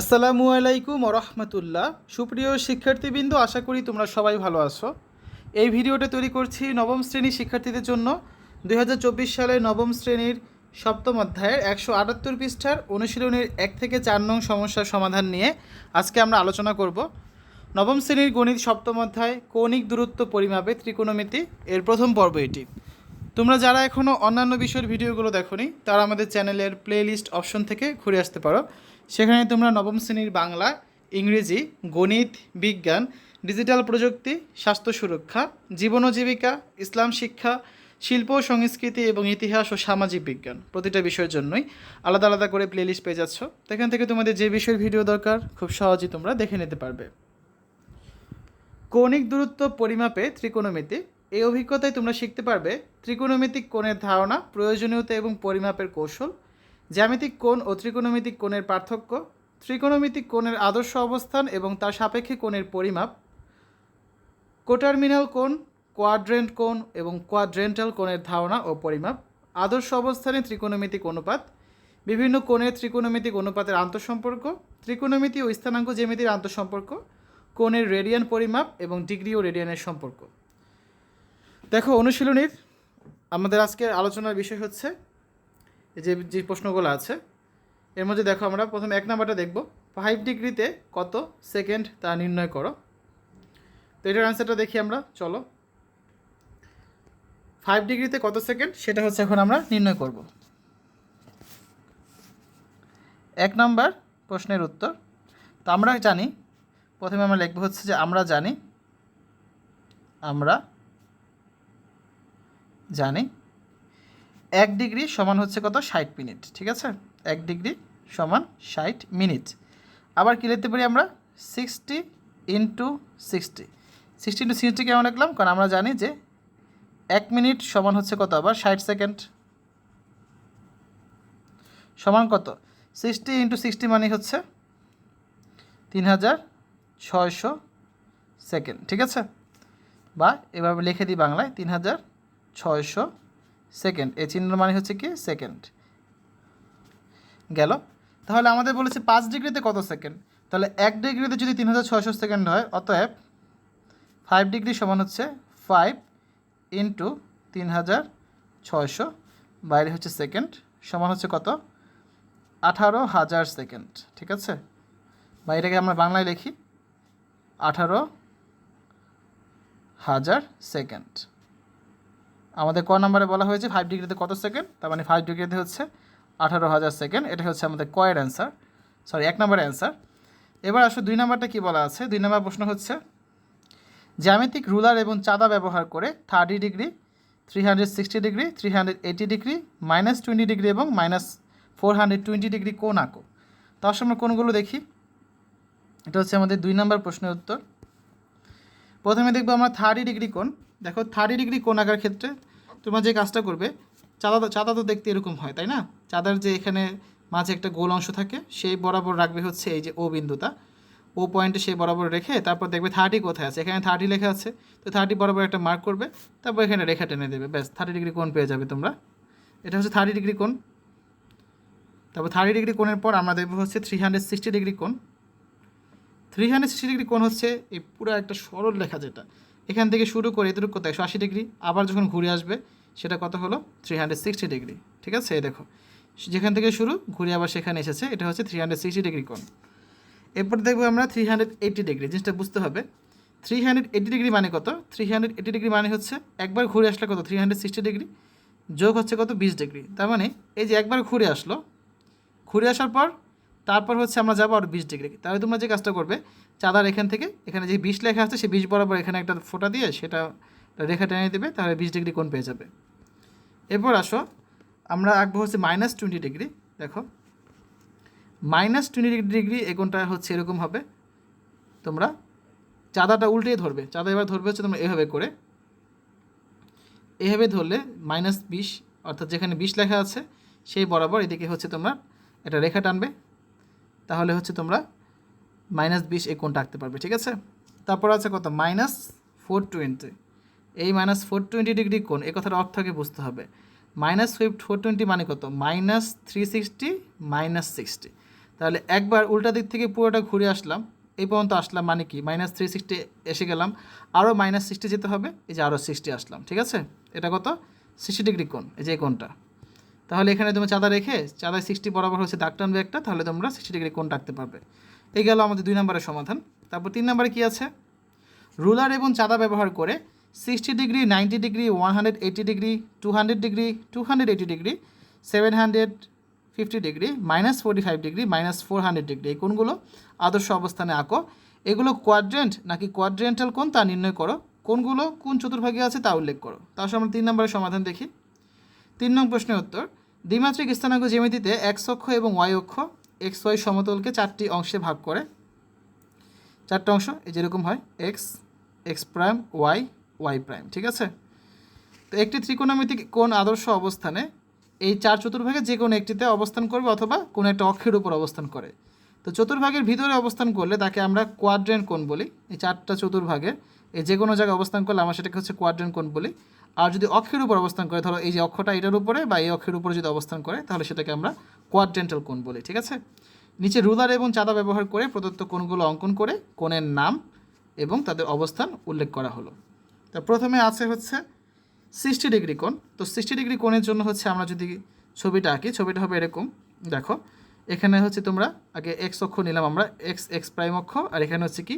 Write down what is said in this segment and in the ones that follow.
আসসালামু আলাইকুম রহমতুল্লাহ সুপ্রিয় শিক্ষার্থীবৃন্দ, আশা করি তোমরা সবাই ভালো আছো। এই ভিডিওটা তৈরি করছি নবম শ্রেণির শিক্ষার্থীদের জন্য। দু হাজার চব্বিশ সালে নবম শ্রেণির সপ্তম অধ্যায়ের একশো আটাত্তর পৃষ্ঠার অনুশীলনের এক থেকে চার নং সমস্যার সমাধান নিয়ে আজকে আমরা আলোচনা করব। নবম শ্রেণির গণিত সপ্তম অধ্যায়, কৌণিক দূরত্ব পরিমাপে ত্রিকোণমিতি, এর প্রথম পর্ব এটি। তোমরা যারা এখনও অন্যান্য বিষয়ের ভিডিওগুলো দেখোনি, তারা আমাদের চ্যানেলের প্লেলিস্ট অপশন থেকে ঘুরে আসতে পারো। সেখানে তোমরা নবম শ্রেণির বাংলা, ইংরেজি, গণিত, বিজ্ঞান, ডিজিটাল প্রযুক্তি, স্বাস্থ্য সুরক্ষা, জীবন ও জীবিকা, ইসলাম শিক্ষা, শিল্প সংস্কৃতি এবং ইতিহাস ও সামাজিক বিজ্ঞান প্রতিটা বিষয়ের জন্যই আলাদা আলাদা করে প্লেলিস্ট পেয়ে যাচ্ছ। সেখান থেকে তোমাদের যে বিষয়ের ভিডিও দরকার, খুব সহজেই তোমরা দেখে নিতে পারবে। কৌণিক দূরত্ব পরিমাপে ত্রিকোণমিতি। এই অভিজ্ঞতায় তোমরা শিখতে পারবে ত্রিকোণমিতিক কোণের ধারণা, প্রয়োজনীয়তা এবং পরিমাপের কৌশল জ্যামিতিক কোণ ও ত্রিকোণমিতিক কোণের পার্থক্য, ত্রিকোণমিতিক কোণের আদর্শ অবস্থান এবং তার সাপেক্ষে কোণের পরিমাপ, কোটার্মিনাল কোণ, কোয়াড্রেন্ট কোণ এবং কোয়াড্রেন্টাল কোণের ধারণা ও পরিমাপ, আদর্শ অবস্থানে ত্রিকোণমিতিক অনুপাত, বিভিন্ন কোণের ত্রিকোণমিতিক অনুপাতের আন্তঃসম্পর্ক, ত্রিকোণমিতি ও স্থানাঙ্ক জ্যামিতির আন্তঃসম্পর্ক, কোণের রেডিয়ান পরিমাপ এবং ডিগ্রি ও রেডিয়ানের সম্পর্ক। দেখো অনুশীলনীর আমাদের আজকের আলোচনার বিষয় হচ্ছে যে যে প্রশ্নগুলো আছে, এর মধ্যে দেখো আমরা প্রথম এক নাম্বারটা দেখব। ফাইভ ডিগ্রিতে কত সেকেন্ড তা নির্ণয় করো। তো এটার অ্যান্সারটা দেখি আমরা, চলো। ফাইভ ডিগ্রিতে কত সেকেন্ড, সেটা হচ্ছে এখন আমরা নির্ণয় করব। এক নাম্বার প্রশ্নের উত্তর। তো আমরা জানি, প্রথমে আমরা লিখব হচ্ছে যে আমরা জানি আমরা জানি এক ডিগ্রি সমান হচ্ছে কত? ষাট মিনিট, ঠিক আছে? এক ডিগ্রি সমান ষাট মিনিট। আবার কী লিখতে পারি আমরা? Sixty into sixty. Sixty into sixty কেমন লিখলাম? কারণ আমরা জানি যে এক মিনিট সমান হচ্ছে কত? আবার ষাট সেকেন্ড। সমান কত? সিক্সটি ইন্টু সিক্সটি মানে হচ্ছে তিন হাজার ছয়শো সেকেন্ড, ঠিক আছে? বা এভাবে লিখে দিই বাংলায়, তিন হাজার ছয়শো সেকেন্ড এই চিহ্ন মানে হচ্ছে কি? সেকেন্ড। গেল। তাহলে আমাদের বলেছে পাঁচ ডিগ্রিতে কত সেকেন্ড? তাহলে এক ডিগ্রিতে যদি তিন হাজার ছয়শো সেকেন্ড হয়, অতএব ফাইভ ডিগ্রি সমান হচ্ছে ফাইভ ইন্টু তিন হাজার ছয়শো বাইরে হচ্ছে সেকেন্ড, সমান হচ্ছে কত? আঠারো হাজার সেকেন্ড, ঠিক আছে? বা এটাকে আমরা বাংলায় লিখি, আঠারো হাজার সেকেন্ড। আমাদের ক নাম্বারে বলা হয়েছে ফাইভ ডিগ্রিতে কত সেকেন্ড? তার মানে ফাইভ ডিগ্রিতে হচ্ছে আঠারো হাজার সেকেন্ড। এটা হচ্ছে আমাদের কয়ের অ্যান্সার সরি এক নম্বরের অ্যান্সার এবার আসলে দুই নাম্বারটা কী বলা আছে? দুই নম্বর প্রশ্ন হচ্ছে, জ্যামিতিক রুলার এবং চাঁদা ব্যবহার করে thirty degree three hundred sixty degree three hundred eighty degree minus twenty degree এবং minus four hundred twenty degree কোন আঁকো। তার সামনে কোনগুলো দেখি। এটা হচ্ছে আমাদের দুই নম্বর প্রশ্নের উত্তর। প্রথমে দেখব আমরা থার্টি ডিগ্রি কোণ। দেখো থার্টি ডিগ্রি কোণ আঁকার ক্ষেত্রে তোমরা যে কাজটা করবে, চাঁদা চাঁদা তো দেখতে এরকম হয়, তাই না? চাঁদার যে এখানে মাঝে একটা গোল অংশ থাকে, সেই বরাবর রাখবে হচ্ছে এই যে ও বিন্দুটা। ও পয়েন্টে সেই বরাবর রেখে তারপর দেখবে থার্টি কোথায় আছে? এখানে থার্টি লেখা আছে, তো থার্টি বরাবর একটা মার্ক করবে, তারপর এখানে রেখা টেনে দেবে, ব্যাস থার্টি ডিগ্রি কোণ পেয়ে যাবে তোমরা। এটা হচ্ছে থার্টি ডিগ্রি কোণ। তারপর থার্টি ডিগ্রি কোণের পর আমরা দেখব হচ্ছে থ্রি হান্ড্রেড সিক্সটি ডিগ্রি কোণ। থ্রি হান্ড্রেড সিক্সটি ডিগ্রি কোণ হচ্ছে এই পুরো একটা সরল লেখা যেটা। এখান থেকে শুরু করে এতটুকু কত একশো আশি ডিগ্রি, আবার যখন ঘুরে আসবে, সেটা কত হলো? থ্রি হান্ড্রেড সিক্সটি ডিগ্রি, ঠিক আছে? দেখো, যেখান থেকে শুরু, ঘুরে আবার সেখানে এসেছে, এটা হচ্ছে থ্রি হান্ড্রেড সিক্সটি ডিগ্রি কোণ। এরপর দেখব আমরা থ্রি হান্ড্রেড এইটি ডিগ্রি, জিনিসটা বুঝতে হবে। থ্রি হান্ড্রেড এইটি ডিগ্রি মানে কত? থ্রি হান্ড্রেড এইটি ডিগ্রি মানে হচ্ছে, একবার ঘুরে আসলে কত? থ্রি হান্ড্রেড সিক্সটি ডিগ্রি, যোগ হচ্ছে কত? বিশ ডিগ্রি। তার মানে এই যে একবার ঘুরে আসলো, ঘুরে আসার পর তারপর হচ্ছে আমরা যাব আর বিশ ডিগ্রি। তাহলে তোমরা যে কাজটা করবে, চাঁদার এখান থেকে, এখানে যে বিশ লেখা আছে, সেই বিশ বরাবর এখানে একটা ফোঁটা দিয়ে সেটা রেখা টেনে দেবে, তাহলে বিশ ডিগ্রি কোণ পেয়ে যাবে। এরপর আসো, আমরা আঁকবো হচ্ছে মাইনাস টোয়েন্টি ডিগ্রি, দেখো। মাইনাস টোয়েন্টি ডিগ্রি এই হচ্ছে এরকম হবে। তোমরা চাঁদাটা উল্টেই ধরবে, চাঁদা এবার ধরবে হচ্ছে তোমরা এভাবে করে। এভাবে ধরলে মাইনাস বিশ, অর্থাৎ যেখানে বিশ লেখা আছে, সেই বরাবর এদিকে হচ্ছে তোমরা একটা রেখা টানবে। তাহলে হচ্ছে তোমরা মাইনাস বিশ এই কোণটা আঁকতে পারবে, ঠিক আছে? তারপর আছে কত? মাইনাস ফোর টোয়েন্টি এই মাইনাস ফোর টোয়েন্টি ডিগ্রি কোণ এই কথার অর্থকে বুঝতে হবে? মাইনাস ফোর টোয়েন্টি মানে কত? Minus three sixty minus sixty তাহলে একবার উল্টা দিক থেকে পুরোটা ঘুরে আসলাম, এই পর্যন্ত আসলাম মানে কি? মাইনাস থ্রি সিক্সটি এসে গেলাম আরও মাইনাস সিক্সটি যেতে হবে, এই যে আরও সিক্সটি আসলাম, ঠিক আছে? এটা কত? সিক্সটি ডিগ্রি কোণ, এই যে কোণটা। তাহলে এখানে তুমি চাঁদা রেখে, চাঁদায় সিক্সটি বরাবর হচ্ছে দাগ টানবে একটা, তাহলে তোমরা সিক্সটি ডিগ্রি কোণ রাখতে পারবে। এই গেল আমাদের দুই নম্বরের সমাধান। তারপর তিন নম্বরে কী আছে? রুলার এবং চাঁদা ব্যবহার করে sixty degree ninety degree one hundred eighty degree two hundred degree two hundred eighty degree seven hundred fifty degree minus forty five degree minus four hundred degree এই কোণগুলো আদর্শ অবস্থানে আঁকো। এগুলো কোয়াড্রেন্ট নাকি কোয়াড্রেন্টাল কোন তা নির্ণয় করো। কোনগুলো কোন চতুর্ভাগে আছে তা উল্লেখ করো। তার আমরা তিন নম্বরের সমাধান দেখি। তিন নং প্রশ্নের উত্তর, দ্বিমাত্রিক স্থানাঙ্ক জ্যামিতিতে এক্স অক্ষ এবং ওয়াই অক্ষ এক্স ওয়াই সমতলকে চারটি অংশে ভাগ করে। চারটে অংশ, এই যেরকম হয় x x prime y y prime ঠিক আছে? তো একটি ত্রিকোণমিতিক কোণ আদর্শ অবস্থানে এই চার চতুর্ভাগে যে কোনো একটিতে অবস্থান করবে অথবা কোনো একটা অক্ষের উপর অবস্থান করে। তো চতুর্ভাগের ভিতরে অবস্থান করলে তাকে আমরা কোয়াড্রেন্ট কোণ বলি। এই চারটা চতুর্ভাগের এই যে কোনো জায়গায় অবস্থান করলে আমরা সেটাকে হচ্ছে কোয়াড্রেন্ট কোণ বলি। আর যদি অক্ষের উপর অবস্থান করে, ধরো এই যে অক্ষটা এটার উপরে বা এই অক্ষের উপরে যদি অবস্থান করে, তাহলে সেটাকে আমরা কোয়াড্রেন্টাল কোণ বলি, ঠিক আছে? নিচে রুলার এবং চাঁদা ব্যবহার করে প্রদত্ত কোণগুলো অঙ্কন করে কোণের নাম এবং তাদের অবস্থান উল্লেখ করা হলো। তা প্রথমে আছে হচ্ছে সিক্সটি ডিগ্রি কোণ তো সিক্সটি ডিগ্রি কোণের জন্য হচ্ছে আমরা যদি ছবিটা আঁকি, ছবিটা হবে এরকম, দেখো। এখানে হচ্ছে তোমরা আগে এক্স অক্ষ নিলাম আমরা এক্স এক্স প্রাইম অক্ষ, আর এখানে হচ্ছে কি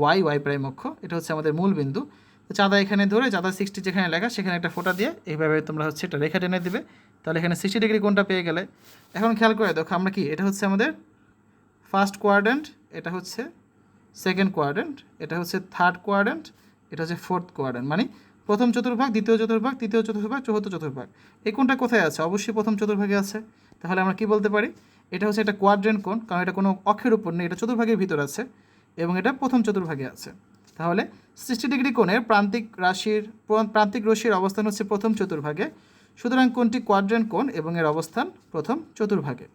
ওয়াই ওয়াই প্রাইম অক্ষ, এটা হচ্ছে আমাদের মূল বিন্দু। তো চাঁদা এখানে ধরে, চাঁদা সিক্সটি যেখানে লেখা, সেখানে একটা ফোঁটা দিয়ে এইভাবে তোমরা হচ্ছে এটা রেখা টেনে দিবে। তাহলে এখানে সিক্সটি ডিগ্রি কোণটা পেয়ে গেলে। এখন খেয়াল করে দেখো, আমরা কি, এটা হচ্ছে আমাদের ফার্স্ট কোয়ার্ডেন্ট এটা হচ্ছে সেকেন্ড কোয়ার্ডেন্ট এটা হচ্ছে থার্ড কোয়ার্ডেন্ট এটা হচ্ছে ফোর্থ কোয়ার্ডেন্ট মানে প্রথম চতুর্ভাগ, দ্বিতীয় চতুর্ভাগ, তৃতীয় চতুর্ভাগ, চতুর্থ চতুর্ভাগ। এই কোণটা কোথায় আছে? অবশ্যই প্রথম চতুর্ভাগে আছে। তাহলে আমরা কি বলতে পারি? এটা হচ্ছে একটা কোয়াড্রেন্ট কোণ, কারণ এটা কোনো অক্ষের উপর নেই, এটা চতুর্ভাগের ভিতর আছে। এবং এটা প্রথম চতুর্ভাগে আছে। তাহলে সিক্সটি ডিগ্রি কোণের প্রান্তিক রাশির প্রান্তিক রশ্মির অবস্থান হচ্ছে প্রথম চতুর্ভাগে। সুতরাং কোনটি কোয়াড্রেন্ট কোণ এবং এর অবস্থান প্রথম চতুর্ভাগে।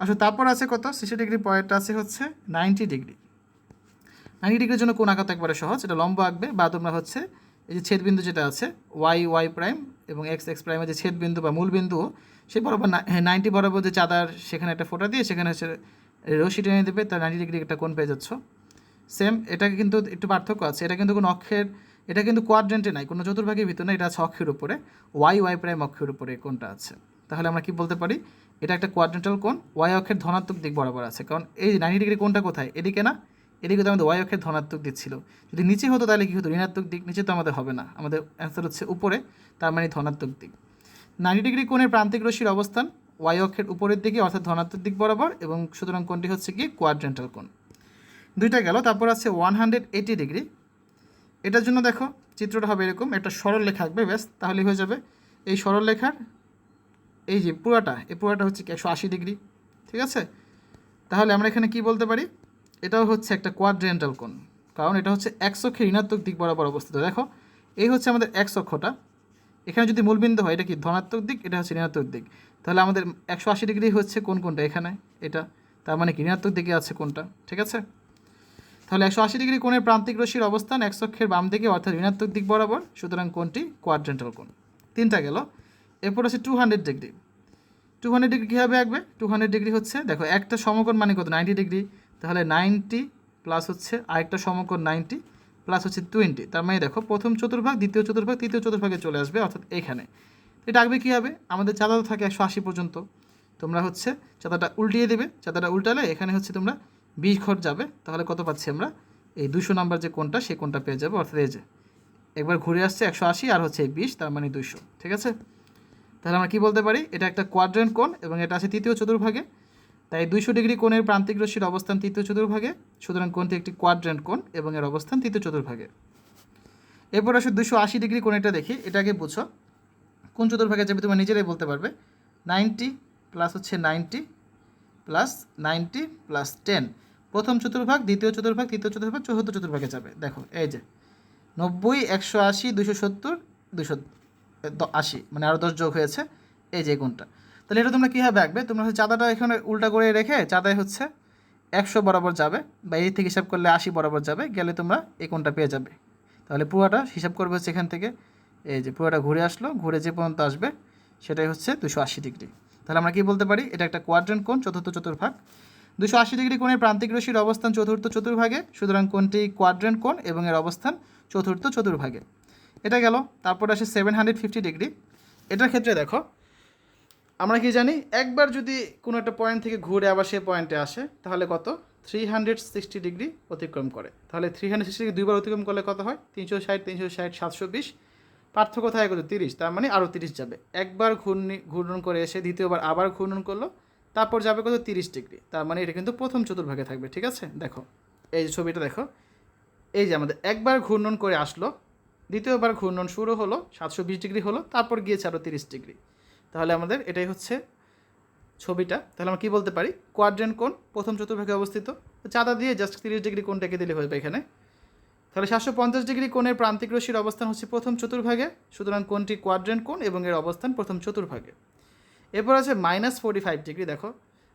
আসলে তারপর আছে কত? সিক্সটি ডিগ্রি পয়েন্ট আছে হচ্ছে নাইনটি ডিগ্রি নাইনটি ডিগ্রির জন্য কোন আঁকাতে একবারে সহজ, এটা লম্ব আঁকবে। বা তোমরা হচ্ছে এই যে ছেদবিন্দু যেটা আছে ওয়াই ওয়াই প্রাইম এবং এক্স এক্স প্রাইমের যে ছেদবিন্দু বা মূল বিন্দু সেই বরাবর নাইনটি বরাবর যে চাঁদার সেখানে একটা ফোটা দিয়ে, সেখানে হচ্ছে রশি টেনে দেবে তার নাইনটি ডিগ্রি একটা কোণ পেয়ে যাচ্ছ। সেম এটা কিন্তু একটু পার্থক্য আছে। এটা কিন্তু কোনো অক্ষের, এটা কিন্তু কোয়াড্রেন্টে নাই, কোনো চতুর্ভাগের ভিতরে না, এটা আছে অক্ষের উপরে। ওয়াই ওয়াই প্রাইম অক্ষের উপরে কোনটা আছে। তাহলে আমরা কি বলতে পারি? এটা একটা কোয়াড্রেন্টাল কোণ ওয়াই অক্ষের ধনাত্মক দিক বরাবর আছে। কারণ এই নাইনটি ডিগ্রি কোনটা কোথায়? এদিকে না? এদিকে তো আমাদের ওয়াই অক্ষের ধনাত্মক দিক ছিল। যদি নিচে হতো তাহলে কি হতো? ঋণাত্মক দিক, নিচে তো আমাদের হবে না। আমাদের অ্যান্সার হচ্ছে উপরে, তার মানে ধনাত্মক দিক। নাইনটি ডিগ্রি কোণের প্রান্তিক রশ্মির অবস্থান ওয়াই অক্ষের উপরের দিকে, অর্থাৎ ধনাত্মক দিক বরাবর, এবং সুতরাং কোণটি হচ্ছে কি কোয়াড্রেন্টাল কোণ। দুইটা গেল, তারপর আছে ওয়ান হান্ড্রেড এইটি ডিগ্রি এটার জন্য দেখো, চিত্রটা হবে এরকম, একটা সরল লেখা আঁকবে ব্যাস, তাহলেই হয়ে যাবে। এই সরল লেখার, এই যে পুরাটা, এই পুরাটা হচ্ছে কি একশো আশি ডিগ্রি ঠিক আছে? তাহলে আমরা এখানে কি বলতে পারি? এটাও হচ্ছে একটা কোয়াড্রেন্টাল কোণ, কারণ এটা হচ্ছে এক অক্ষের ঋণাত্মক দিক বরাবর অবস্থিত। দেখো, এই হচ্ছে আমাদের এক অক্ষটা। এখানে যদি মূলবিন্দু হয়, এটা কি ধনাত্মক দিক? এটা হচ্ছে ঋণাত্মক দিক। তাহলে আমাদের একশো আশি ডিগ্রি হচ্ছে কোন কোনটা এখানে? এটা। তার মানে ঋণাত্মক দিকে আছে কোনটা? ঠিক আছে? তাহলে একশো আশি ডিগ্রি কোণের প্রান্তিক রশ্মির অবস্থান এক অক্ষের বাম দিকে, অর্থাৎ ঋণাত্মক দিক বরাবর। সুতরাং কোনটি কোয়াড্রেন্টাল কোণ। তিনটা গেল। এরপর আছে two hundred degree. Two hundred degree কীভাবে আঁকবে? টু হান্ড্রেড ডিগ্রি হচ্ছে, দেখো, একটা সমকোণ মানে কত? Ninety degree. তাহলে নাইনটি প্লাস হচ্ছে আরেকটা সমকোণ নাইনটি প্লাস হচ্ছে টোয়েন্টি তার মানে দেখো, প্রথম চতুর্ভাগ, দ্বিতীয় চতুর্ভাগ, তৃতীয় চতুর্ভাগে চলে আসবে, অর্থাৎ এখানে। এটা আঁকবে কী হবে? আমাদের চাঁদা তো থাকে একশো আশি পর্যন্ত। তোমরা হচ্ছে চাঁদাটা উল্টিয়ে দেবে। চাঁদাটা উল্টালে এখানে হচ্ছে তোমরা বিশ ঘর যাবে। তাহলে কত পাচ্ছি আমরা? এই দুশো নাম্বার যে কোনটা সে কোনটা পেয়ে যাবে। অর্থাৎ এই যে, একবার ঘুরে আসছে একশো আশি আর হচ্ছে এই বিশ তার মানে দুশো ঠিক আছে? তাহলে আমরা কী বলতে পারি? এটা একটা কোয়াড্রেন্ট কোণ এবং এটা আছে তৃতীয় চতুর্ভাগে। তাই দুইশো ডিগ্রি কোণের প্রান্তিক রশ্মির অবস্থান তৃতীয় চতুর্ভাগে। সুতরাং কোণটি একটি কোয়াড্রেন্ট কোণ এবং এর অবস্থান তৃতীয় চতুর্ভাগে। এরপর আসে দুশো আশি ডিগ্রি কোণেটা দেখি। এটাকে বুঝো। কোন চতুর্ভাগে যাবে তোমরা নিজেরাই বলতে পারবে? নাইনটি প্লাস হচ্ছে ninety plus ninety plus ten প্রথম চতুর্ভাগ, দ্বিতীয় চতুর্ভাগ, তৃতীয় চতুর্ভাগ, চতুর্থ চতুর্ভাগে যাবে। দেখো, এই যে নব্বই, একশো আশি দুশো সত্তর দুশো আশি মানে আরও দশ যোগ হয়েছে, এই যে কোনটা তাহলে এটা তোমরা কীভাবে আঁকবে? তোমরা হচ্ছে চাঁদাটা এখানে উল্টা করে রেখে চাঁদায় হচ্ছে একশো বরাবর যাবে বা এই থেকে হিসাব করলে আশি বরাবর যাবে, গেলে তোমরা এই কোনটা পেয়ে যাবে। তাহলে পুরোটা হিসাব করবে হচ্ছে এখান থেকে। এই যে পুরোটা ঘুরে আসলো, ঘুরে যে পর্যন্ত আসবে, সেটাই হচ্ছে দুশো আশি ডিগ্রি। তাহলে আমরা কি বলতে পারি? এটা একটা কোয়াড্রেন্ট কোণ, চতুর্থ চতুর্ভাগ। দুশো আশি ডিগ্রি কোণের প্রান্তিক রশির অবস্থান চতুর্থ চতুর্ভাগে, সুতরাং কোণটি কোয়াড্রেন্ট কোণ এবং এর অবস্থান চতুর্থ চতুর্ভাগে। এটা গেল, তারপর আসে সেভেন হান্ড্রেড ফিফটি ডিগ্রি। এটার ক্ষেত্রে দেখো, আমরা কি জানি, একবার যদি কোনো একটা পয়েন্ট থেকে ঘুরে আবার সে পয়েন্টে আসে, তাহলে কত? থ্রি হান্ড্রেড সিক্সটি ডিগ্রি অতিক্রম করে। তাহলে থ্রি হান্ড্রেড সিক্সটি ডিগ্রি দুইবার অতিক্রম করলে কত হয়? তিনশো ষাট তিনশো ষাট, সাতশো বিশ। পার্থক্য থাকে কত? তিরিশ। তার মানে আরও তিরিশ যাবে। একবার ঘূর্ণি, ঘূর্ণন করে এসে দ্বিতীয়বার আবার ঘূর্ণন করল, তারপর যাবে কত? তিরিশ ডিগ্রি। তার মানে এটা কিন্তু প্রথম চতুর্ভাগে থাকবে, ঠিক আছে? দেখো, এই যে ছবিটা দেখো। এই যে আমাদের একবার ঘূর্ণন করে আসলো, দ্বিতীয়বার ঘূর্ণন শুরু হলো, সাতশো বিশ ডিগ্রি হলো, তারপর গিয়েছে আরও তিরিশ ডিগ্রি। তাহলে আমাদের এটাই হচ্ছে ছবিটা। তাহলে আমরা কী বলতে পারি? কোয়াড্রেন্ট কোণ প্রথম চতুর্ভাগে অবস্থিত। চাঁদা দিয়ে জাস্ট তিরিশ ডিগ্রি কোণটাকে দিলে হয়ে এখানে। তাহলে সাতশো পঞ্চাশ ডিগ্রি কোণের প্রান্তিক রশ্মির অবস্থান হচ্ছে প্রথম চতুর্ভাগে, সুতরাং কোনটি কোয়াড্রেন্ট কোণ এবং এর অবস্থান প্রথম চতুর্ভাগে। এরপর আছে মাইনাস ফোর্টি ফাইভ ডিগ্রি দেখো।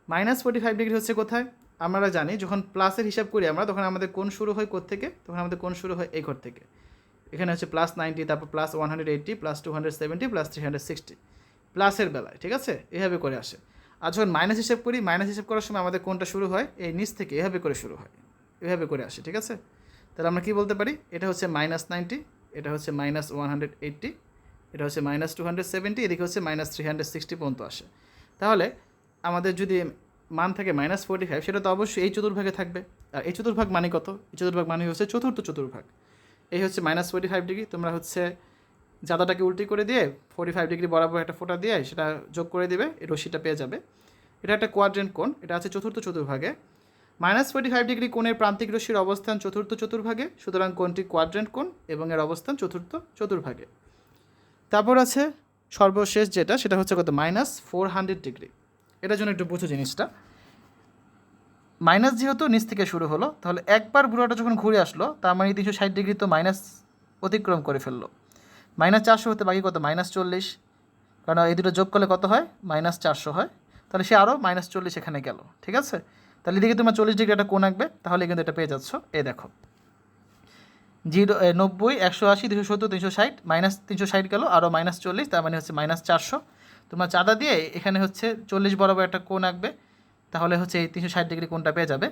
মাইনাস ফোর্টি ফাইভ ডিগ্রি হচ্ছে কোথায়? আমরা জানি যখন প্লাসের হিসাব করি আমরা, তখন আমাদের কোন শুরু হয় থেকে তখন আমাদের কোন শুরু হয় এই ঘর থেকে। এখানে হচ্ছে প্লাস নাইনটি তারপর plus one hundred eighty plus two hundred seventy plus three hundred sixty প্লাসের বেলায়, ঠিক আছে? এভাবে করে আসে। আর যখন মাইনাস হিসাব করি মাইনাস হিসাব করার সময় আমাদের কোনটা শুরু হয় এই নিচ থেকে, এভাবে করে শুরু হয়। এভাবে করে আসে, ঠিক আছে? তাহলে আমরা কী বলতে পারি? এটা হচ্ছে মাইনাস নাইনটি এটা হচ্ছে মাইনাস ওয়ান হান্ড্রেড এইট্টি এটা হচ্ছে মাইনাস টু হান্ড্রেড সেভেন্টি এদিকে হচ্ছে মাইনাস থ্রি হান্ড্রেড সিক্সটি পর্যন্ত আসে। তাহলে আমাদের যদি মান থাকে মাইনাস ফোর্টি ফাইভ সেটা তো অবশ্যই এই চতুর্ভাগে থাকবে। আর এই চতুর্ভাগ মানে কত? এই চতুর্ভাগ মানে হচ্ছে চতুর্থ চতুর্ভাগ। এই হচ্ছে মাইনাস ফোর্টি ফাইভ ডিগ্রি তোমরা হচ্ছে জাদাটাকে উল্টি করে দিয়ে ফোর্টি ফাইভ ডিগ্রি বরাবর একটা ফোটা দিয়ে সেটা যোগ করে দিবে রশিটা পেয়ে যাবে। এটা একটা কোয়াড্রেন্ট কোণ, এটা আছে চতুর্থ চতুর্ভাগে। মাইনাস ফোর্টি ফাইভ ডিগ্রি কোণের প্রান্তিক রশ্মির অবস্থান চতুর্থ চতুর্ভাগে, সুতরাং কোণটি কোয়াড্রেন্ট কোণ এবং এর অবস্থান চতুর্থ চতুর্ভাগে। তারপর আছে সর্বশেষ যেটা, সেটা হচ্ছে কত? Minus four hundred degree. এটার জন্য একটু বুঝো জিনিসটা। মাইনাস যেহেতু নিচ থেকে শুরু হলো, তাহলে একবার বুড়োটা যখন ঘুরে আসলো, তার মানে তিনশো ষাট ডিগ্রি তো মাইনাস অতিক্রম করে ফেলল। মাইনাস চারশো হতে বাকি কত? মাইনাস চল্লিশ। কারণ এই দুটো যোগ করলে কত হয়? মাইনাস চারশো হয়। তাহলে সে আরও মাইনাস চল্লিশ এখানে গেল। ঠিক আছে? তাহলে এদিকে তোমার চল্লিশ ডিগ্রি একটা কোণ আঁকবে, তাহলে কিন্তু এটা পেয়ে যাচ্ছ। এ দেখো। জিরো নব্বই, একশো আশি, দুশো সত্তর, তিনশো ষাট, মাইনাস তিনশো ষাট গেল আরও মাইনাস চল্লিশ, তার মানে হচ্ছে মাইনাস চারশো। তোমার চাঁদা দিয়ে এখানে হচ্ছে চল্লিশ বরাবর একটা কোণ আঁকবে, তাহলে হচ্ছে এই তিনশো ষাট ডিগ্রি কোণটা পেয়ে যাবে।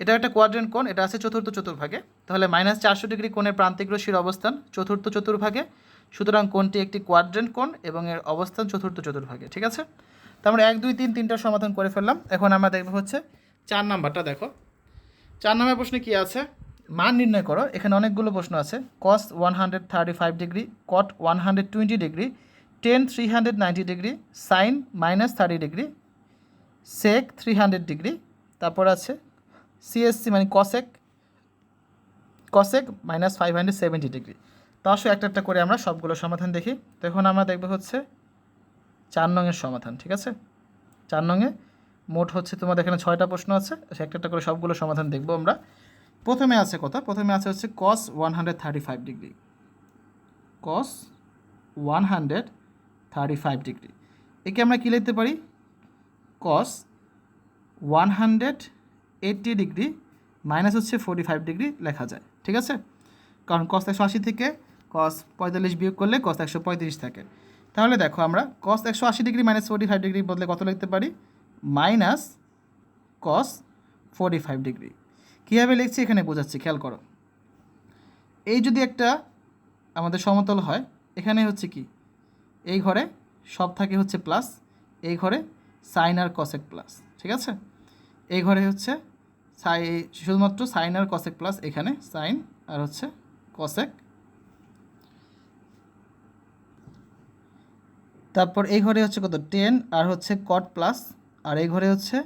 এটা একটা কোয়াড্রেন্ট কোণ, এটা আছে চতুর্থ চতুর্ভাগে। তাহলে মাইনাস চারশো ডিগ্রি কোণের প্রান্তিক রশ্মির অবস্থান চতুর্থ চতুর্ভাগে। সুতরাং কোণটি একটি কোয়াড্রেন্ট কোণ এবং এর অবস্থান চতুর্থ চতুর্ভাগে, ঠিক আছে? তো আমরা এক, দুই, তিন, তিনটার সমাধান করে ফেললাম। এখন আমরা দেখব হচ্ছে চার নাম্বারটা, দেখো। চার নম্বর প্রশ্নে কী আছে? মান নির্ণয় করো। এখানে অনেকগুলো প্রশ্ন আছে। Cos one hundred thirty five degree cot one hundred twenty degree tan three hundred ninety degree sine minus thirty degree sec three hundred degree তারপর আছে সিএসসি মানে cosec cosec minus five hundred seventy degree তো আসো একটা একটা করে আমরা সবগুলো সমাধান দেখি। তো এখন আমরা দেখব হচ্ছে চার নংয়ের সমাধান, ঠিক আছে? চার নংয়ে মোট হচ্ছে তোমাদের এখানে ছয়টা প্রশ্ন আছে একটা একটা করে সবগুলো সমাধান দেখব আমরা। প্রথমে আছে কথা প্রথমে আছে হচ্ছে cos one hundred thirty five degree cos one hundred thirty five degree একে আমরা কী লিখতে পারি? Cos one hundred eighty degree minus হচ্ছে ফোর্টি ফাইভ ডিগ্রি লেখা যায়, ঠিক আছে? কারণ কস একশো আশি থেকে কস পঁয়তাল্লিশ বিয়োগ করলে কস একশো পঁয়ত্রিশ থাকে। তাহলে দেখো আমরা কস একশো আশি degree minus forty five degree বদলে কত লিখতে পারি? Minus cos forty five degree কীভাবে লিখছি এখানে বোঝাচ্ছি, খেয়াল করো। এই যদি একটা আমাদের সমতল হয়, এখানে হচ্ছে কি? এই ঘরে সব থাকে হচ্ছে প্লাস এই ঘরে সাইন আর কসেক প্লাস ঠিক আছে? এই ঘরে হচ্ছে সাই শুধুমাত্র সাইন আর কসেক প্লাস এখানে সাইন আর হচ্ছে কসেক তারপর এই ঘরে হচ্ছে কত? টেন আর হচ্ছে কট প্লাস আর এই ঘরে হচ্ছে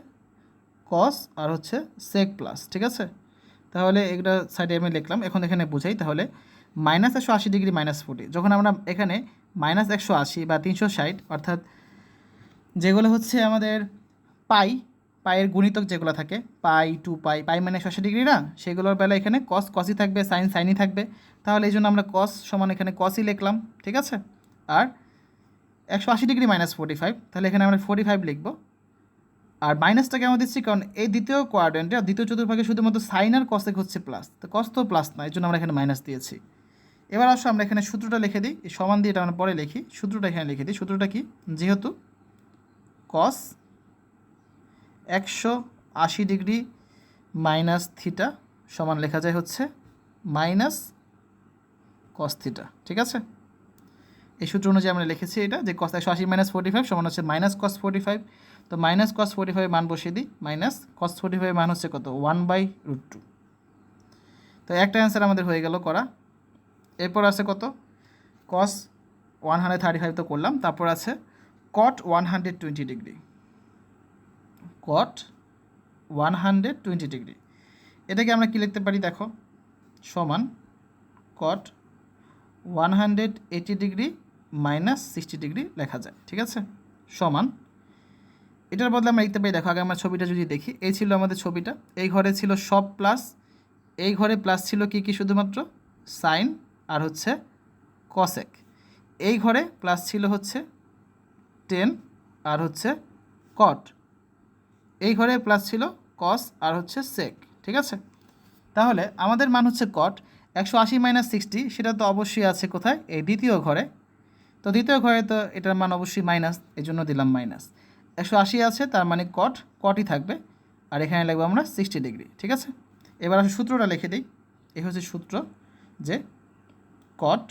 কস আর হচ্ছে সেক প্লাস ঠিক আছে? তাহলে এগুলো সাইডে আমি লিখলাম, এখন এখানে বুঝাই, তাহলে মাইনাস একশো আশি ডিগ্রি মাইনাস ফোর্টি যখন আমরা এখানে মাইনাস একশো আশি বা তিনশো ষাট, অর্থাৎ যেগুলো হচ্ছে আমাদের পাই পায়ের গুণিতক যেগুলো থাকে, পাই টু পাই পাই মানে একশো আশি ডিগ্রি না, সেগুলোর বেলা এখানে কস কসই থাকবে সাইন সাইনই থাকবে, তাহলে এই জন্য আমরা কস সমান এখানে কসই লিখলাম, ঠিক আছে? আর একশো আশি ডিগ্রি মাইনাস ফোর্টি ফাইভ, তাহলে এখানে আমরা ফোর্টি ফাইভ লিখব। আর মাইনাসটা কেন দিচ্ছি? কারণ এই দ্বিতীয় কোয়াড্রেন্টে আর দ্বিতীয় চতুর্ভাগে শুধুমাত্র সাইন আর কসেক হচ্ছে প্লাস তো কস তো প্লাস না এই জন্য আমরা এখানে মাইনাস দিয়েছি। এবার আসো, আমরা এখানে সূত্রটা লিখে দিই। এই সমান দিয়ে এটা আমরা পরে লিখি। সূত্রটা এখানে লিখে দিই। সূত্রটা কি? যেহেতু কস একশো আশি ডিগ্রি মাইনাস থিটা সমান লেখা যায় হচ্ছে মাইনাস কস থিটা ঠিক আছে? এই সূত্র অনুযায়ী আমরা লিখেছি এটা, যে কস একশো আশি মাইনাস ফোর্টি ফাইভ সমান হচ্ছে মাইনাস কস ফোর্টি ফাইভ তো মাইনাস কস ফোর্টি ফাইভ মান বসিয়ে দিই মাইনাস কস ফোর্টি ফাইভ মান হচ্ছে কত? ওয়ান বাই রুট টু তো একটা অ্যান্সার আমাদের হয়ে গেল করা। এরপর আছে কত? Cos one hundred thirty five তো করলাম, তারপর আছে cot one hundred twenty degree cot one hundred twenty degree এটাকে আমরা কী লিখতে পারি দেখো? সমান cot one hundred eighty degree minus sixty degree লেখা যায়, ঠিক আছে? সমান। এটার বদলে আমরা লিখতে পারি দেখো, আগে আমরা ছবিটা যদি দেখি, এই ছিল আমাদের ছবিটা, এই ঘরে ছিল সব প্লাস, এই ঘরে প্লাস ছিল কি কি শুধুমাত্র? সাইন আর হচ্ছে কসেক এই ঘরে প্লাস ছিল হচ্ছে টেন আর হচ্ছে কট এই ঘরে প্লাস ছিল কস আর হচ্ছে সেক ঠিক আছে? তাহলে আমাদের মান হচ্ছে কট একশো আশি মাইনাস সিক্সটি, সেটা তো অবশ্যই আছে কোথায়? এই দ্বিতীয় ঘরে। তো দ্বিতীয় ঘরে তো এটার মান অবশ্যই মাইনাস এই জন্য দিলাম মাইনাস একশো আশি আছে, তার মানে কট কটই থাকবে। আর এখানে লাগবে আমরা সিক্সটি ডিগ্রি ঠিক আছে? এবার আসলে সূত্রটা লিখে দিই। এই হচ্ছে সূত্র যে কট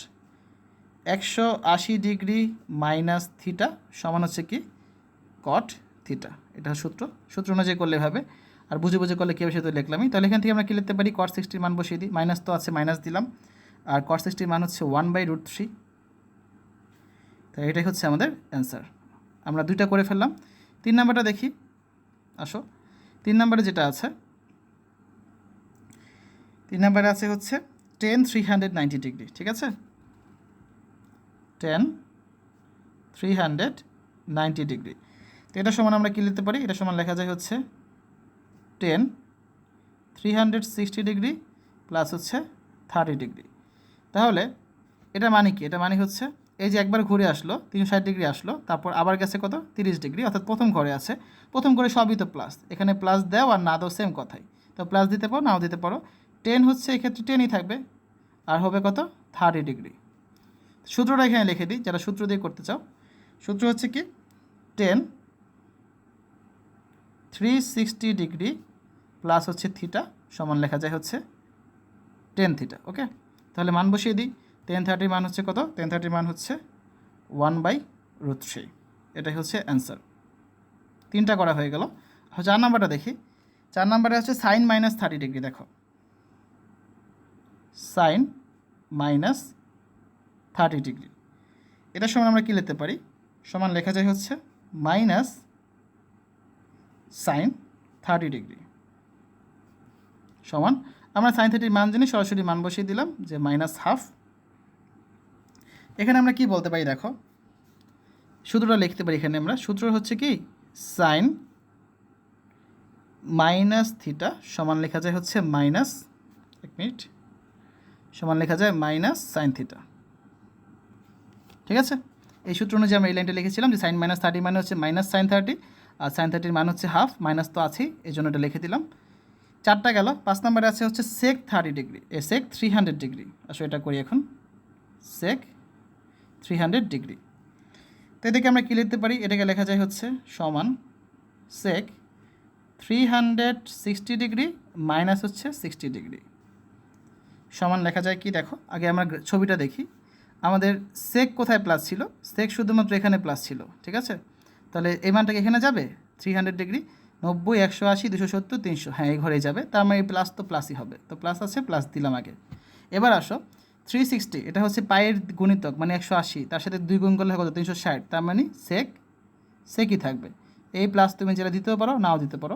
একশো আশি ডিগ্রি মাইনাস থিটা সমান হচ্ছে কি? কট থিটা এটা সূত্র। সূত্র অনুযায়ী করলে হবে আর বুঝে বুঝে করলে কী হবে সেটা লিখলামই। তাহলে এখান থেকে আমরা কী লিখতে পারি? কট সিক্সটির মান বসিয়ে দিই। মাইনাস তো আছে মাইনাস দিলাম। আর কট সিক্সটির মান হচ্ছে ওয়ান বাই রুট থ্রি তাই এটাই হচ্ছে আমাদের অ্যান্সার আমরা দুইটা করে ফেললাম। তিন নাম্বারটা দেখি। আসো। তিন নাম্বারে যেটা আছে, তিন নাম্বারে আছে হচ্ছে tan three hundred ninety degree ঠিক আছে? Tan three hundred ninety degree তো এটা সমান আমরা কী লিখতে পারি? এটা সমান লেখা যায় হচ্ছে tan three hundred sixty degree plus হচ্ছে থার্টি ডিগ্রি তাহলে এটা মানে কি? এটা মানে হচ্ছে এই যে একবার ঘুরে আসলো, তিনশো ষাট ডিগ্রি আসলো, তারপর আবার গেছে কত? তিরিশ ডিগ্রি, অর্থাৎ প্রথম ঘরে আছে। প্রথম ঘরে সবই তো প্লাস এখানে প্লাস দেও আর না দাও সেম কথাই। তো প্লাস দিতে পারো, নাও দিতে পারো। টেন হচ্ছে, এক্ষেত্রে টেনই থাকবে, আর হবে কত? Thirty degree. সূত্রটা এখানে লিখে দিই, যারা সূত্র দিয়ে করতে চাও। সূত্র হচ্ছে কি? Tan three sixty degree plus হচ্ছে থিটা সমান লেখা যায় হচ্ছে টেন থিটা ওকে তাহলে মান বসিয়ে দিই। টেন থার্টির মান হচ্ছে কত? টেন থার্টির মান হচ্ছে ওয়ান বাই রুট থ্রি। এটাই হচ্ছে অ্যান্সার। তিনটা করা হয়ে গেল। চার নাম্বারটা দেখি। চার নাম্বারে হচ্ছে সাইন মাইনাস থার্টি ডিগ্রি, দেখো। Sine minus thirty degree. এটার সমান আমরা কী লিখতে পারি? সমান লেখা যায় হচ্ছে মাইনাস সাইন থার্টি ডিগ্রি। সমান। আমরা সাইন থার্টির মান জানি, সরাসরি মান বসিয়ে দিলাম যে মাইনাস হাফ এখানে আমরা কি বলতে পারি দেখো? সূত্রটা লিখতে পারি এখানে আমরা। সূত্র হচ্ছে কি? সাইন মাইনাস থিটা সমান লেখা যায় হচ্ছে মাইনাস এক মিনিট, সমান লেখা যায় মাইনাস সাইন থিটা ঠিক আছে? এই সূত্র অনুযায়ী আমরা এই লাইনটা লিখেছিলাম যে সাইন মাইনাস থার্টি মানে হচ্ছে মাইনাস সাইন থার্টি আর সাইন থার্টির মান হচ্ছে হাফ মাইনাস তো আছেই, এই জন্য এটা লিখে দিলাম। চারটা গেল, পাঁচ নম্বরে আছে হচ্ছে সেক থার্টি ডিগ্রি এ সেক থ্রি হান্ড্রেড ডিগ্রি আসলে এটা করি এখন। সেক থ্রি হান্ড্রেড ডিগ্রি তো এটাকে আমরা কী লিখতে পারি? এটাকে লেখা যায় হচ্ছে সমান sec three hundred sixty degree minus হচ্ছে সিক্সটি ডিগ্রি সমান লেখা যায় কি? দেখো, আগে আমরা ছবিটা দেখি। আমাদের সেক কোথায় প্লাস ছিল? সেক শুধুমাত্র এখানে প্লাস ছিল, ঠিক আছে? তাহলে এই মানটা কি এখানে যাবে? থ্রি হান্ড্রেড ডিগ্রি নব্বই, একশো আশি, দুশো সত্তর, তিনশো। হ্যাঁ এই ঘরেই যাবে। তার মানে প্লাস তো প্লাসই হবে। তো প্লাস আছে প্লাস দিলাম আগে। এবার আসো থ্রি সিক্সটি এটা হচ্ছে পায়ের গুণিতক মানে একশো আশি, তার সাথে দুই গুণ করলে কত? তিনশো ষাট, তার মানে সেক সেকই থাকবে। এই প্লাস তুমি যেটা দিতেও পারো, নাও দিতে পারো।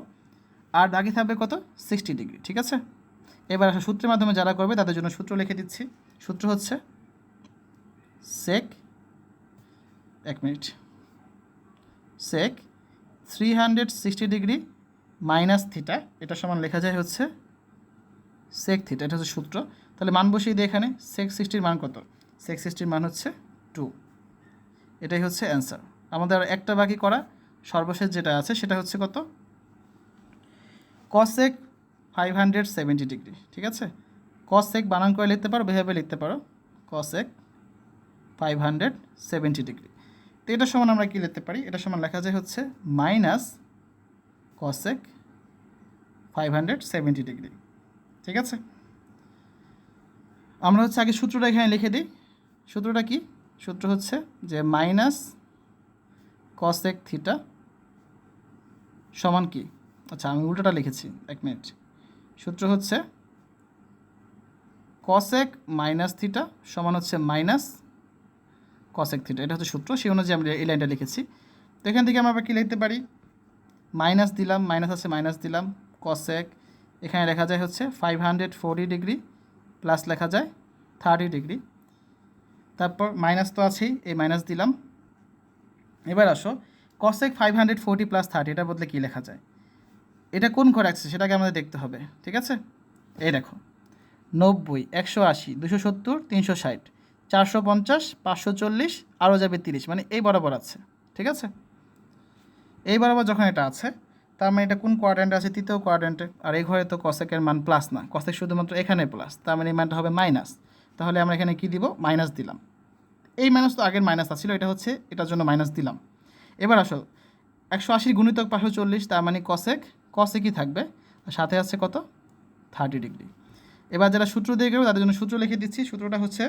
আর দাগে থাকবে কত? সিক্সটি ডিগ্রি ঠিক আছে? এবার আসো সূত্রের মাধ্যমে যারা করবে, তাদের জন্য সূত্র লিখে দিচ্ছি। সূত্র হচ্ছে সেক এক minute sec three hundred sixty degree minus theta এটা সমান লেখা যায় হচ্ছে সেক থিটা এটা হচ্ছে সূত্র। তাহলে মান বসিয়ে দিই এখানে সেক সিক্সটির মান কত? সেক সিক্সটির মান হচ্ছে টু এটাই হচ্ছে অ্যান্সার আমাদের আর একটা বাকি করা, সর্বশেষ যেটা আছে, সেটা হচ্ছে কত? Cosec five hundred seventy degree ঠিক আছে? কসেক বানান করে লিখতে পারো ভেবে লিখতে পারো। Cosec five hundred seventy degree তো এটার সমান আমরা কী লিখতে পারি? এটা সমান লেখা যায় হচ্ছে minus cosec five hundred seventy degree ঠিক আছে? আমরা হচ্ছে আগে সূত্রটা এখানে লিখে দিই। সূত্রটা কি? সূত্র হচ্ছে যে মাইনাস কসেক থিটা সমান কি? আচ্ছা আমি উল্টোটা লিখেছি, এক মিনিট সূত্র হচ্ছে কসেক মাইনাস থিটা সমান হচ্ছে মাইনাস কসেক থিটা এটা হচ্ছে সূত্র, সেই অনুযায়ী আমরা এই লাইনটা লিখেছি। তো এখান থেকে আমরা কী লিখতে পারি? মাইনাস দিলাম মাইনাস আছে মাইনাস দিলাম কসেক এখানে লেখা যায় হচ্ছে five hundred forty degree plus লেখা যায় থার্টি ডিগ্রি তারপর মাইনাস তো আছেই, এই মাইনাস দিলাম। এবার আসো cosec five hundred forty plus thirty এটার বদলে কী লেখা যায়? এটা কোন ঘরে আছে সেটাকে আমাদের দেখতে হবে, ঠিক আছে? এই দেখো, নব্বই, একশো আশি, দুশো সত্তর, তিনশো ষাট, চারশো পঞ্চাশ, পাঁচশো চল্লিশ, আরও যাবে তিরিশ মানে এই বরাবর আছে, ঠিক আছে? এই বরাবর যখন এটা আছে তার মানে এটা কোন কোয়াড্রেন্টে আছে? তৃতীয় কোয়াড্রেন্টে আর এই ঘরে তো কসেকের মান প্লাস না। কসেক শুধুমাত্র এখানে প্লাস তার মানে এই মানটা হবে মাইনাস তাহলে আমরা এখানে কি দিব? মাইনাস দিলাম। এই মাইনাস তো আগের মাইনাস আছিল। এটা হচ্ছে, এটার জন্য মাইনাস দিলাম। এবার আসো একশো আশির গুণিতক পাঁচশো চল্লিশ, তার মানে কসেক কসেকই থাকবে। আর সাথে আছে কত? থার্টি ডিগ্রি এবার যারা সূত্র দিয়ে গেল, তাদের জন্য সূত্র লিখে দিচ্ছি। সূত্রটা হচ্ছে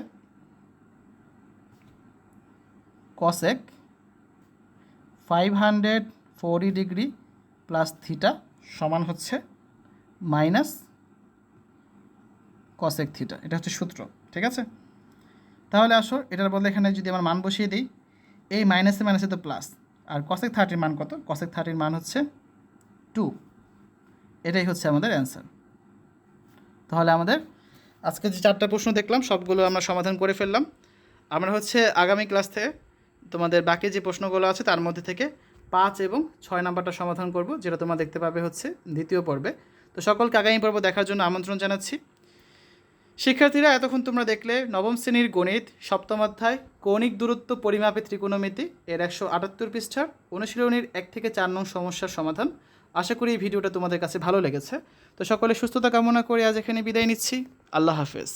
cosec five hundred forty degree plus theta সমান হচ্ছে মাইনাস কসেক থিটা। এটা হচ্ছে সূত্র, ঠিক আছে? তাহলে আসো, এটার বদলে এখানে যদি আমার মান বসিয়ে দিই, এই মাইনাসে মাইনাসে তো প্লাস আর কসেক থার্টির মান কত? কসেক থার্টির মান হচ্ছে টু এটাই হচ্ছে আমাদের অ্যান্সার তাহলে আমাদের আজকে যে চারটা প্রশ্ন দেখলাম, সবগুলো আমরা সমাধান করে ফেললাম। আমরা হচ্ছে আগামী ক্লাস থেকে তোমাদের বাকি যে প্রশ্নগুলো আছে, তার মধ্যে থেকে পাঁচ এবং ছয় নাম্বারটা সমাধান করব, যেটা তোমরা দেখতে পাবে হচ্ছে দ্বিতীয় পর্বে। তো সকলকে আগামী পর্ব দেখার জন্য আমন্ত্রণ জানাচ্ছি। শিক্ষার্থীরা, এতক্ষণ তোমরা দেখলে নবম শ্রেণির গণিত, সপ্তম অধ্যায়, কৌণিক দূরত্ব পরিমাপে ত্রিকোণমিতি, এর একশো আটাত্তর পৃষ্ঠার অনুশীলনীর এক থেকে চার নং সমস্যার সমাধান। আশা করি এই ভিডিওটা তোমাদের কাছে ভালো লেগেছে। তো সকলে সুস্থতা কামনা করে আজ এখানে বিদায় নিচ্ছি। আল্লাহ হাফেজ।